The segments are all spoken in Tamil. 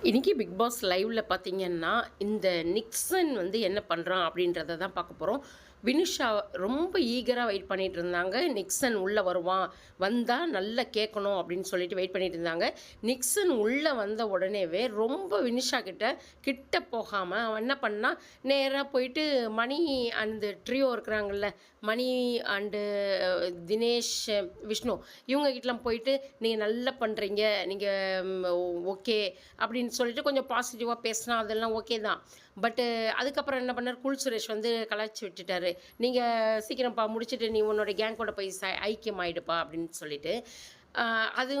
இன்றைக்கி பிக் பாஸ் லைவில் பார்த்தீங்கன்னா இந்த நிக்சன் வந்து என்ன பண்ணுறான் அப்படின்றத தான் பார்க்க போகிறோம் வினுஷா ரொம்ப ஈகராக வெயிட் பண்ணிகிட்டு இருந்தாங்க. நிக்சன் உள்ளே வருவான். வந்தால் நல்லா கேட்கணும் அப்படின்னு சொல்லிட்டு வெயிட் பண்ணிகிட்டு இருந்தாங்க. நிக்சன் உள்ளே வந்த உடனேவே ரொம்ப வினுஷா கிட்ட கிட்ட போகாமல் அவன் என்ன பண்ணால் நேராக போயிட்டு மணி அந்த ட்ரியோ இருக்கிறாங்கல்ல மணி அண்டு தினேஷ் விஷ்ணு இவங்க கிட்டலாம் போயிட்டு நீங்கள் நல்லா பண்ணுறீங்க நீங்கள் ஓகே அப்படின்னு சொல்லிட்டு கொஞ்சம் பாசிட்டிவாக பேசினா அதெல்லாம் ஓகே தான். பட்டு அதுக்கப்புறம் என்ன பண்ணார்? குல் சுரேஷ் வந்து கலாய்ச்சி விட்டுட்டாரு. நீங்கள் சீக்கிரம்ப்பா முடிச்சுட்டு நீ உன்னோட கேங் கூட போய் ச ஐக்கியம் ஆயிடுப்பா அப்படின்னு சொல்லிட்டு அது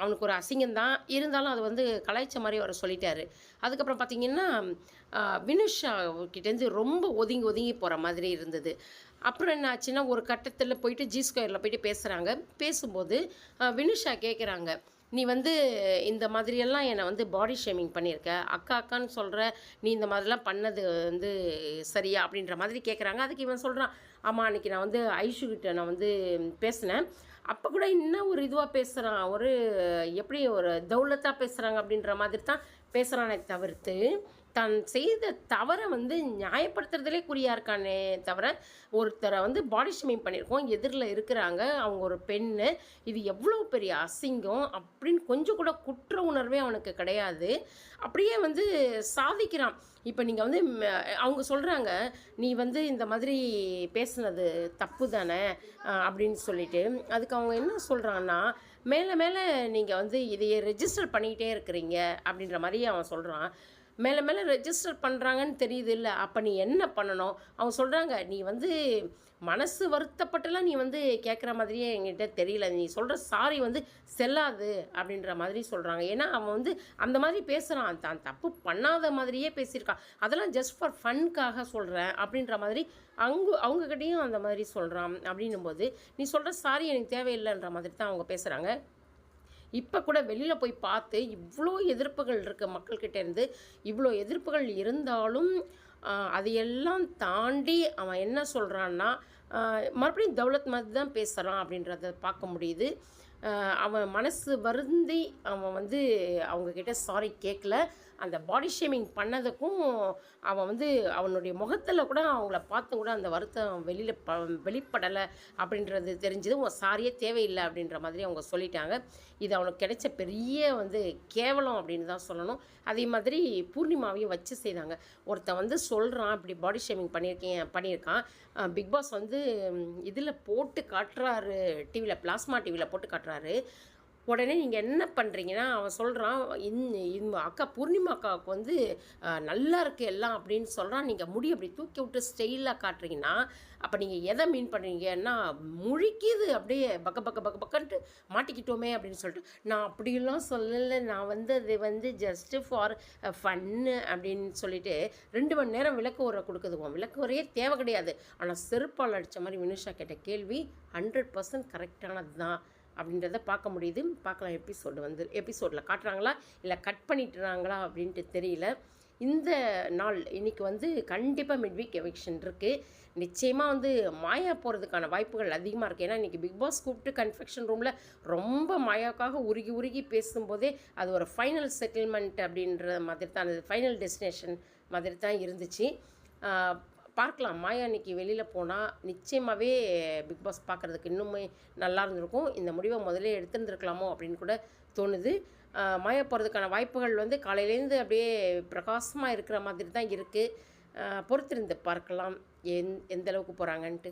அவனுக்கு ஒரு அசிங்கம் தான் இருந்தாலும் அது வந்து கலாய்ச்ச மாதிரி அவர் சொல்லிட்டாரு. அதுக்கப்புறம் பார்த்தீங்கன்னா வினுஷா கிட்டேருந்து ரொம்ப ஒதுங்கி ஒதுங்கி போகிற மாதிரி இருந்தது. அப்புறம் என்ன ஆச்சுன்னா ஒரு கட்டத்தில் போயிட்டு ஜி ஸ்கொயரில் போயிட்டு பேசுகிறாங்க பேசும்போது வினுஷா கேட்குறாங்க நீ வந்து இந்த மாதிரியெல்லாம் என்னை வந்து பாடி ஷேமிங் பண்ணியிருக்க. அக்கா அக்கான்னு சொல்கிற நீ இந்த மாதிரிலாம் பண்ணது வந்து சரியா? அப்படின்ற மாதிரி கேட்குறாங்க அதுக்கு இவன் சொல்கிறான் ஆமாம் அன்றைக்கி நான் வந்து ஐஷு நான் வந்து பேசினேன். அப்போ கூட இன்னும் ஒரு இதுவாக பேசுகிறான் ஒரு எப்படி ஒரு தௌலத்தாக பேசுகிறாங்க அப்படின்ற மாதிரி தான் பேசுகிறானே தவிர்த்து தான் செய்த தவறை வந்து நியாயப்படுத்துறதுலே குறியாக இருக்கானே தவிர ஒருத்தரை வந்து பாடி ஷேமிங் பண்ணியிருக்கோம் எதிரில் இருக்கிறாங்க அவங்க ஒரு பெண்ணு இது எவ்வளோ பெரிய அசிங்கம் அப்படின்னு கொஞ்சம் கூட குற்ற உணர்வே அவனுக்கு கிடையாது. அப்படியே வந்து சாதிக்கிறான். இப்போ நீங்கள் வந்து அவங்க சொல்கிறாங்க நீ வந்து இந்த மாதிரி பேசுனது தப்பு தானே? அப்படின்னு சொல்லிட்டு. அதுக்கு அவங்க என்ன சொல்கிறான்னா மேலே மேலே நீங்கள் வந்து இதையே ரெஜிஸ்டர் பண்ணிக்கிட்டே இருக்கிறீங்க அப்படின்ற மாதிரி அவன் சொல்கிறான் மேலே மேலே ரெஜிஸ்டர் பண்ணுறாங்கன்னு தெரியுது இல்லை. அப்போ நீ என்ன பண்ணணும்? அவங்க சொல்கிறாங்க நீ வந்து மனசு வருத்தப்பட்டுலாம் நீ வந்து கேட்குற மாதிரியே என்கிட்ட தெரியல. நீ சொல்கிற சாரி வந்து செல்லாது அப்படின்ற மாதிரி சொல்கிறாங்க ஏன்னா அவன் வந்து அந்த மாதிரி பேசுகிறான் தான் தப்பு பண்ணாத மாதிரியே பேசியிருக்கான். அதெல்லாம் ஜஸ்ட் ஃபார் ஃபன்க்காக சொல்கிறேன் அப்படின்ற மாதிரி அவங்க அவங்கக்கிட்டேயும் அந்த மாதிரி சொல்கிறான் அப்படின்னும் போது நீ சொல்கிற சாரி எனக்கு தேவையில்லைன்ற மாதிரி தான் அவங்க பேசுகிறாங்க இப்போ கூட வெளியில் போய் பார்த்து இவ்வளோ எதிர்ப்புகள் இருக்க மக்கள்கிட்ட இருந்து இவ்வளோ எதிர்ப்புகள் இருந்தாலும் அதையெல்லாம் தாண்டி அவன் என்ன சொல்கிறான்னா மறுபடியும் தௌலத் மாதிரி தான் பேசுகிறான் அப்படின்றத பார்க்க முடியுது. அவன் மனசு வருந்தி அவன் வந்து அவங்கக்கிட்ட சாரி கேட்கல அந்த பாடி ஷேமிங் பண்ணதுக்கும் அவன் வந்து அவனுடைய முகத்தில் கூட அவங்கள பார்த்து கூட அந்த வருத்தம் வெளியில் ப வெளிப்படலை அப்படின்றது தெரிஞ்சது உன் சாரியே தேவையில்லை அப்படின்ற மாதிரி அவங்க சொல்லிட்டாங்க. இது அவனுக்கு கிடைச்ச பெரிய வந்து கேவலம் அப்படின்னு தான் சொல்லணும். அதே மாதிரி பூர்ணிமாவையும் வச்சு செய்தாங்க. ஒருத்தன் வந்து சொல்கிறான் இப்படி பாடி ஷேமிங் பண்ணியிருக்கேன் பண்ணியிருக்கான். பிக் பாஸ் வந்து இதில் போட்டு காட்டுறாரு. டிவியில் பிளாஸ்மா டிவியில் போட்டு காட்டுறாரு. உடனே நீங்கள் என்ன பண்ணுறீங்கன்னா அவன் சொல்கிறான் இந்த அக்கா பூர்ணிமா அக்காவுக்கு வந்து நல்லா இருக்கு எல்லாம் அப்படின்னு சொல்கிறான் நீங்கள் முடி அப்படி தூக்கி விட்டு ஸ்டைலாக காட்டுறீங்கன்னா அப்போ நீங்கள் எதை மீன் பண்ணுறீங்கன்னா முழிக்குது அப்படியே பக்க பக்க பக்க பக்கன்ட்டு மாட்டிக்கிட்டோமே அப்படின்னு சொல்லிட்டு நான் அப்படிலாம் சொல்லலை. நான் வந்து அது வந்து ஜஸ்ட்டு ஃபார் ஃபன்னு அப்படின்னு சொல்லிட்டு ரெண்டு மணி நேரம் விளக்கு உரை கொடுக்குதுவோம் விளக்கு உரையே தேவை கிடையாது. ஆனால் செருப்பால் அடித்த மாதிரி வினுஷா கேட்ட கேள்வி ஹண்ட்ரட் பர்சன்ட் கரெக்டானது தான் அப்படின்றத பார்க்க முடியுது. பார்க்கலாம் எபிசோடு வந்து எபிசோடில் காட்டுறாங்களா? இல்லை கட் பண்ணிட்டுறாங்களா அப்படின்ட்டு தெரியல. இந்த நாள் இன்னைக்கு வந்து கண்டிப்பாக மிட்வீக் எவிக்ஷன் இருக்குது நிச்சயமாக வந்து மாயா போகிறதுக்கான வாய்ப்புகள் அதிகமாக இருக்குது ஏன்னா இன்றைக்கி பிக் பாஸ் கூப்பிட்டு கன்ஃபெக்ஷன் ரூமில் ரொம்ப மாயாக்காக உருகி உருகி பேசும்போதே அது ஒரு ஃபைனல் செட்டில்மெண்ட் அப்படின்ற மாதிரி தான் அது ஃபைனல் டெஸ்டினேஷன் மாதிரி தான் இருந்துச்சு. பார்க்கலாம். மாயா இன்னைக்கு வெளியில் போனால் நிச்சயமாகவே பிக் பாஸ் பார்க்குறதுக்கு இன்னுமே நல்லா இருந்திருக்கும். இந்த முடிவை முதல்ல எடுத்துருந்துருக்கலாமோ அப்படின்னு கூட தோணுது. மாயா போகிறதுக்கான வாய்ப்புகள் வந்து காலையிலேருந்து அப்படியே பிரகாசமாக இருக்கிற மாதிரி தான் இருக்குது பொறுத்திருந்து பார்க்கலாம். எந் எந்த அளவுக்கு போகிறாங்கன்ட்டு